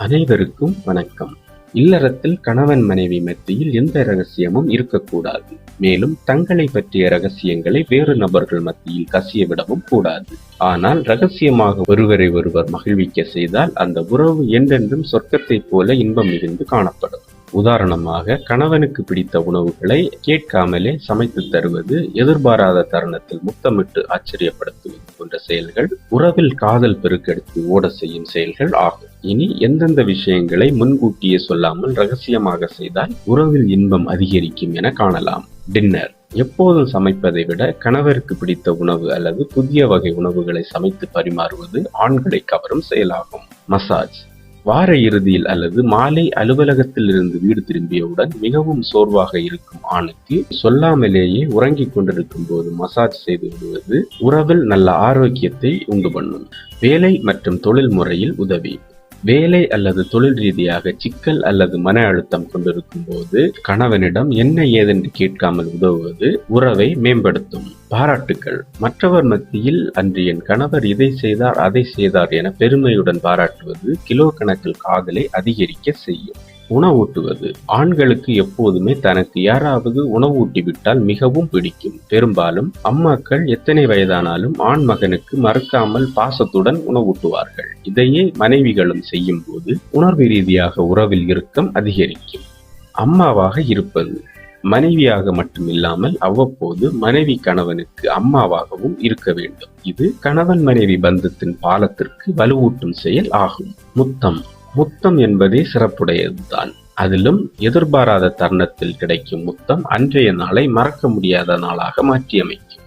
அனைவருக்கும் வணக்கம். இல்லறத்தில் கணவன் மனைவி மத்தியில் எந்த ரகசியமும் இருக்கக்கூடாது. மேலும் தங்களை பற்றிய ரகசியங்களை வேறு நபர்கள் மத்தியில் கசிய விடவும் கூடாது. ஆனால் ரகசியமாக ஒருவரை ஒருவர் மகிழ்விக்க செய்தால் அந்த உறவு என்றென்றும் சொர்க்கத்தைப் போல இன்பம் மிகுந்து காணப்படும். உதாரணமாக கணவனுக்கு பிடித்த உணவுகளை கேட்காமலே சமைத்து தருவது எதிர்பாராத தருணத்தில் முத்தமிட்டு ஆச்சரியப்படுத்துவது போன்ற செயல்கள் உறவில் காதல் பெருக்கெடுத்து ஓட செய்யும் செயல்கள் ஆகும். இனி எந்தெந்த விஷயங்களை முன்கூட்டியே சொல்லாமல் ரகசியமாக செய்தால் உறவில் இன்பம் அதிகரிக்கும் என காணலாம். டின்னர். எப்போதும் சமைப்பதை விட கணவருக்கு பிடித்த உணவு அல்லது புதிய வகை உணவுகளை சமைத்து பரிமாறுவது ஆண்களை கவரும் செயலாகும். மசாஜ். வார இறுதியில் அல்லது மாலை அலுவலகத்தில் இருந்து வீடு திரும்பியவுடன் மிகவும் சோர்வாக இருக்கும் ஆணுக்கு சொல்லாமலேயே உறங்கிக் கொண்டிருக்கும் போது மசாஜ் செய்து விடுவது உறவில் நல்ல ஆரோக்கியத்தை உண்டு பண்ணும். வேலை மற்றும் தொழில் முறையில் உதவி. வேலை அல்லது தொழில் ரீதியாக சிக்கல் அல்லது மன அழுத்தம் கொண்டிருக்கும் போது கணவனிடம் என்ன ஏதென்று கேட்காமல் உதவுவது உறவை மேம்படுத்தும். பாராட்டுக்கள். மற்றவர் மத்தியில் அன்று என் கணவர் இதை செய்தார் அதை செய்தார் என பெருமையுடன் பாராட்டுவது கிலோ கணக்கில் காதலை அதிகரிக்க செய்யும். உணவூட்டுவது. ஆண்களுக்கு எப்போதுமே தனக்கு யாராவது உணவூட்டிவிட்டால் மிகவும் பிடிக்கும். பெரும்பாலும் அம்மாக்கள் எத்தனை வயதானாலும் ஆண் மகனுக்கு மறக்காமல் பாசத்துடன் உணவூட்டுவார்கள். இதையே மனைவிகளும் செய்யும் போது உணர்வு ரீதியாக உறவில் இறுக்கம் அதிகரிக்கும். அம்மாவாக இருப்பது. மனைவியாக மட்டுமில்லாமல் அவ்வப்போது மனைவி கணவனுக்கு அம்மாவாகவும் இருக்க வேண்டும். இது கணவன் மனைவி பந்தத்தின் பாலத்திற்கு வலுவூட்டும் செயல் ஆகும். முத்தம். முத்தம் என்பதே சிறப்புடையதுதான். அதிலும் எதிர்பாராத தருணத்தில் கிடைக்கும் முத்தம் அன்றைய நாளை மறக்க முடியாத நாளாக மாற்றியமைக்கும்.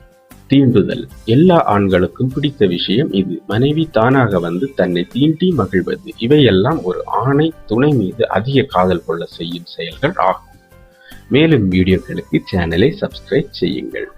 தீண்டுதல். எல்லா ஆண்களுக்கும் பிடித்த விஷயம் இது. மனைவி தானாக வந்து தன்னை தீண்டி மகிழ்வது. இவையெல்லாம் ஒரு ஆணை துணை மீது அதிக காதல் கொள்ள செய்யும் செயல்கள் ஆகும். மேலும் வீடியோக்களுக்கு சேனலை சப்ஸ்கிரைப் செய்யுங்கள்.